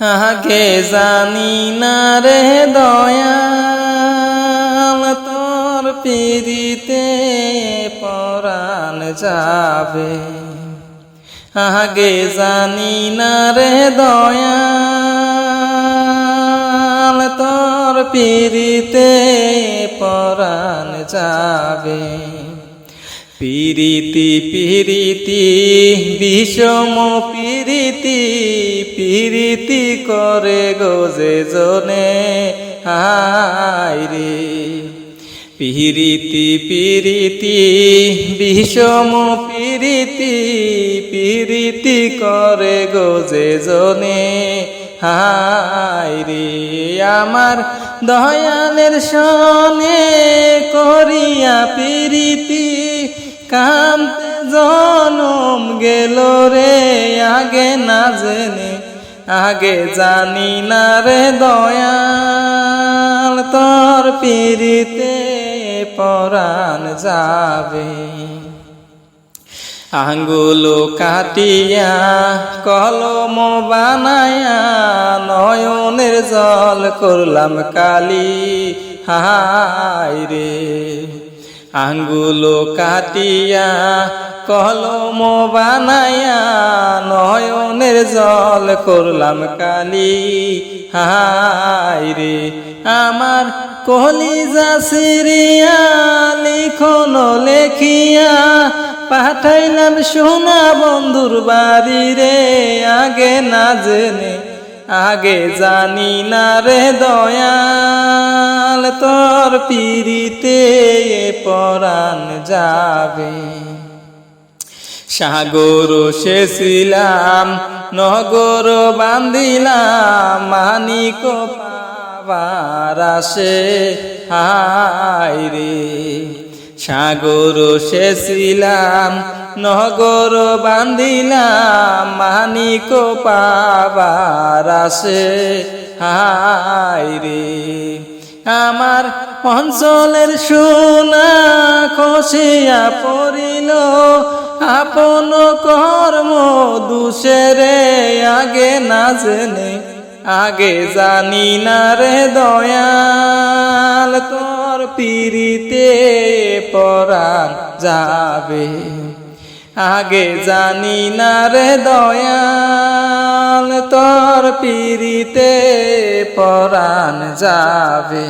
আগে জানি না রে দয়াল, তোর পিড়িতে পরাণ যাবে। আগে জানি না রে দয়াল, তোর পিড়িতে পরাণ যাবে। পিরিতি পিরিতি, বিষম পিরিতি পিরিতি করে গোজে জনে। হায় রে পিরিতি পিরিতি, বিষম পিরিতি পিরিতি করে গোজে জনে। হায় রে আমার দয়ালের সনে করিয়া পিরিতি কান্তে জনম গেল রে, আগে না জেনে, আগে জানি না রে দয়াল, তোর পিরিতে পরাণ যাবে। আঙ্গুলো কাটিয়া, কলম বানায়া, নয়নের জল করলাম কালি, হায় রে। আঙ্গুলো কাটিয়া, কলম বানায়া নয়নের জল করলাম কালি। হায় রে, আমার কলিজা সিরিয়া লিখন লেখিয়া পাঠাইলাম সোনা বন্ধুর বাড়ি রে, আগে না জেনে আগে জানি না রে দয়াল, তোর পিড়িতে পরাণ যাবে। সাগর শেষিলাম নগর বান্ধিলাম, মানিক পাবার আসে, হায় রে। সাগর শেষিলাম নগর বান্দিলাম মানিক পাবার আসে। হায় রে, আমার অঞ্চলের সোনা খসিয়া পড়িল। আপন কর্ম দুষেরে আগে না জেনে, আগে জানি না রে দয়াল, তোর পিড়িতে পরাণ যাবে। আগে জানি না রে দয়াল তোর পিরিতে পরাণ যাবে।